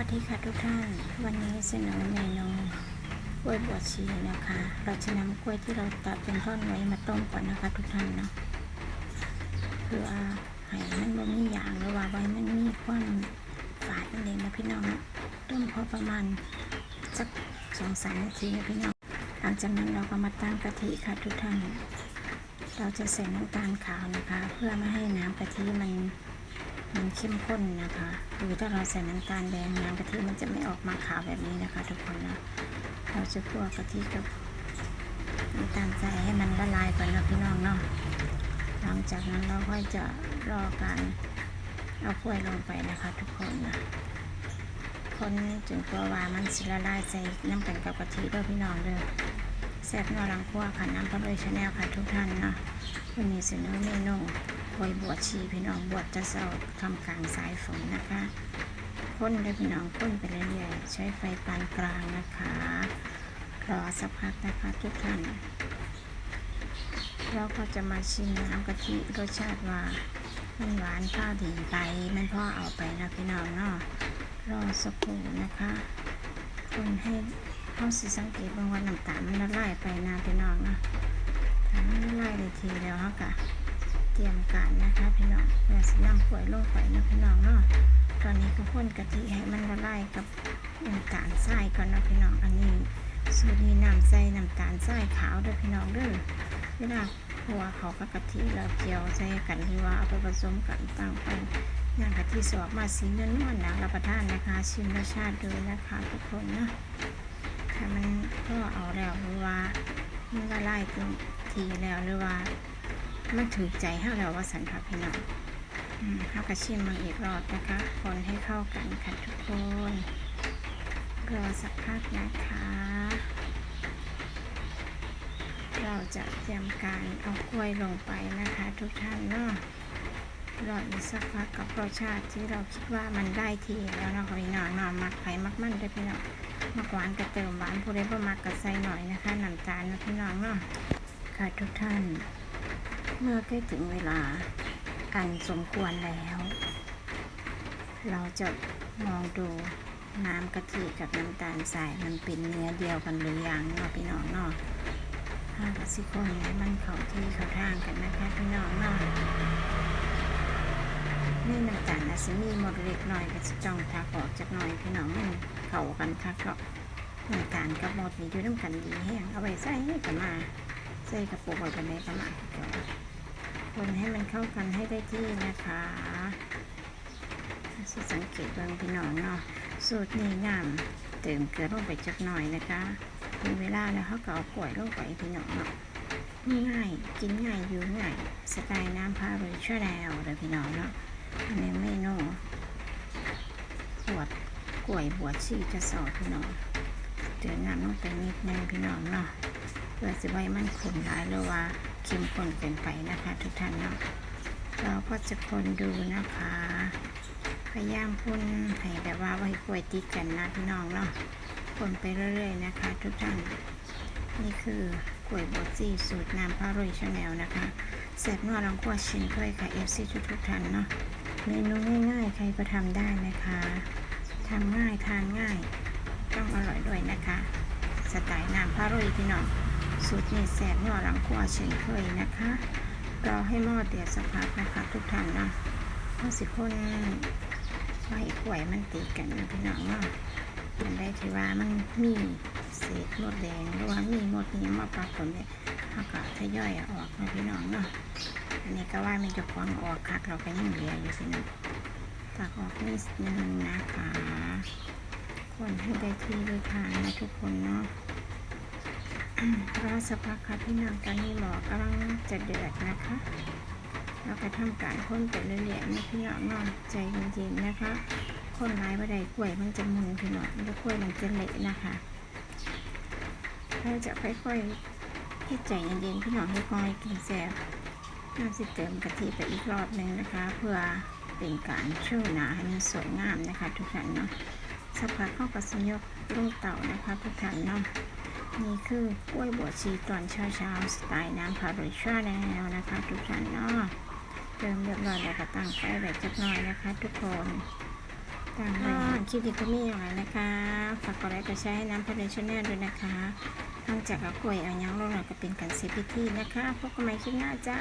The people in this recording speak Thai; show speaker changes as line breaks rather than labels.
วัสดีค่ะทุกท่าน วันนี้เสนอเมนูกล้วยบวชชีนะคะ เราจะนำกล้วยที่เราตัดเป็นท่อนไว้มาต้มก่อนนะคะ ทุกท่านเนาะเพื่อให้มันบ่มีอย่างหรือว่าไว้มันมีความฝาดนั่นเองนะพี่น้องนะต้มพอประมาณสักสองสามนาทีนะพี่น้อง หลังจากนั้นเราก็มาตั้งกะทิค่ะทุกท่าน เราจะใส่น้ำตาลขาวนะคะ เพื่อไม่ให้น้ำกะทิมัน มันเข้มข้นนะคะหรือถ้าเราใส่น้ำตาลแดงน้ำกะทิมันจะไม่ออกมาขาวแบบนี้นะคะทุกคนนะเราจะคั่วกะทิกับน้ำตาลใส่ให้มันละลายก่อนนะพี่น้องเนาะหลังจากนั้นเราค่อยจะรอการเอากล้วยลงไปนะคะทุกคนนะคนจนกลัวว่ามันสิละลายใส่น้ำกันกับกะทิด้วยพี่น้องเด้อแซ่บนอรังคั่วค่ะน้ำพะโดยชาแนลค่ะทุกท่านเนาะวันนี้เสนอเมนู กล้วยบวชชีพี่น้องบวชจะเศร้าทำกลางสายฝนนะคะพ่นเลยพี่น้องพ่นไปเรื่อยๆใช้ไฟปานกลางนะคะ รอสักพักนะคะทุกท่านเราก็จะมาชิมน้ำกะทิรสชาติว่ามันหวานข้าวดีไปมันพ่อเอาไปนะพี่น้องเนาะรอสักครู่นะคะคนให้เขาสิสังเกตบางวันน้ำตาลมันละลายไปนะพี่น้องนะถ้ามันละลายเลยทีแล้วเขาก็เตรียมการนะคะพี่น้องเพื่อสินำกล้วยลงไปนะพี่น้องเนาะตอนนี้ก็พ่นกะทิให้มันละลายกับน้ำตาลทรายก่อนนะพี่น้องอันนี้สูตรนี้น้ำใส่น้ำตาลทรายขาวด้วยพี่น้องเด้อเวลาหัวเขากับกะทิเราเกี่ยวใส่กันหรือว่าเอาไปผสมกันตั้งไปอย่างกะทิสอบมาสีนวลนวลๆนะรับประทานนะคะ ชิมรสชาติดูนะคะทุกคนนะถ้ามันก็เอาแล้วหรือว่ามันละลายทีทีแล้วหรือว่า มันถือใจให้เราว่าสันทับพี่น้องข้าวกระชิมมาอีกรอบนะคะ คนให้เข้ากันค่ะทุกคนรอสักพักนะคะ เราจะเตรียมการเอากล้วยลงไปนะคะ ทุกท่านเนาะรออีกสักพักกับรสชาติที่เราคิดว่ามันได้ทีแล้วเนาะพี่น้องนาะมักไผ่มักมันด้วยพี่น้องมักหวานก็เติมหวานผู้ใดบ่มักก็ใส่หน่อยนะคะน้ำตาลนะพี่น้องเนาะค่ะทุกท่าน เมื่อใกล้ถึงเวลาอันสมควรแล้ว เราจะมองดูน้ำกะทิกับน้ำตาลใส่มันเป็นเนื้อเดียวกันหรือยังเนาะพี่น้องเนาะถ้ากสิคนให้มันเขาที่เข้าทางกันนะคะพี่น้องเนาะนี่น้ำตาลอาจจะมีหมดเล็กน้อยก็จะจ้องทักออกจากหน่อยพี่น้องมันเข้ากันคักก็น้ำตาลกับหมดนี่อยู่น้ำกันดีแห้งเอาไปใส่กับมาใส่กระปุกไว้กันในกระมาเดียว คนให้มันเข้ากันให้ได้ที่นะคะส,สังเกตเบิ่งพี่น้องเนาะสูตรนี้น้ำเติมเกลือลงไปจักหน่อยนะคะถึงเวลาแล้วเขาก็เอากล้วยลงไปพี่น้องเนาะง่ายกินง่ายอยู่ง่ายสไตล์น้ำพาบริชั่วแนวเลยพี่น้องเนาะอันนี้เมนูบวดกล้วยบวชชีจะสอดพี่น้องเจอน้ำลงไปนิดนึงพี่น้องเนาะเพื่อจะไว้มันขุ่นหลายหรือว่า เข้มข้นเกินไปนะคะ ทุกท่านเนาะเราก็จะคนดูนะคะ พยายามพุ่นให้แบบว่าไว้กล้วยติดกันนะพี่น้องเนาะคนไปเรื่อยๆนะคะ ทุกท่านนี่คือกล้วยบวชชีสูตรน้ำพาโรยชาแนลนะคะแซ่บนัวลองคั่วชิมเคยค่ะ FC ทุกทุกๆท่านเนาะเมนูง่ายๆ ใครก็ทำได้นะคะทำง่ายทานง่าย ต้องอร่อยด้วยนะคะ สไตล์น้ำพาโรยพี่น้อง สูตรนี้แซ่บนัวลองคั่วชิมเคยนะคะรอให้หม้อเดือดสักพักนะคะทุกท่านเนาะเพราสิคนไว้กล้วยมันติดกันนะพี่น้องเนาะมันได้ที่ว่ามันมีเศษมดแดงหรือว่ามีมดนี้มาปะปนเนี่ยเขาก็ทยอยอออกนะพี่น้องเนาะอันนี้ก็ว่ามันจะควางออกคักเราก็ยังเหลืออยู่พี่น้องตักออกนิดนึงนะคะคนให้ได้ที่ด้ทางนะทุกคนเนาะ รอสักพักค่ะพี่น้องตอนนี้หมอกำลังจะเดือดนะคะเราก็ทำการค้นไปเรื่อยๆนะพี่น้องนาะใจเย็นๆนะคะคนร้ายบ่ได้กล้วยมันจะมุนพี่น้องแล้วกล้วยมันจะเละนะคะเราจะค่อยๆให้ใจเย็นๆพี่น้องให้คอยกินแซ่บน่าจะเติมกะทิไปอีกรอบหนึ่งนะคะ เพื่อเป็นการชูหนาให้มันสวยงามนะคะ ทุกท่านเนาะสักพักเข้ากับสยกลงเต่านะคะ ทุกท่านเนาะ นี่คือกล้วยบวชชีตอนเช้าๆสไตล์น้ำพาริชาแนลนะคะ ทุกท่านเนาะเติมเรียบร้อยแล้วก็ตั้งไฟไว้จักหน่อยนะคะ ทุกคนตั้งไว้คลิปนี้ก็มีอย่างไรนะคะฝากกดไลค์กดแชร์ให้น้ำพันธุ์ชาแนลด้วยนะคะหลังจากเอากล้วยเอายังลงแล้วก็เป็นการเซฟพิธีนะคะพบกันใหม่คลิปหน้าจ้า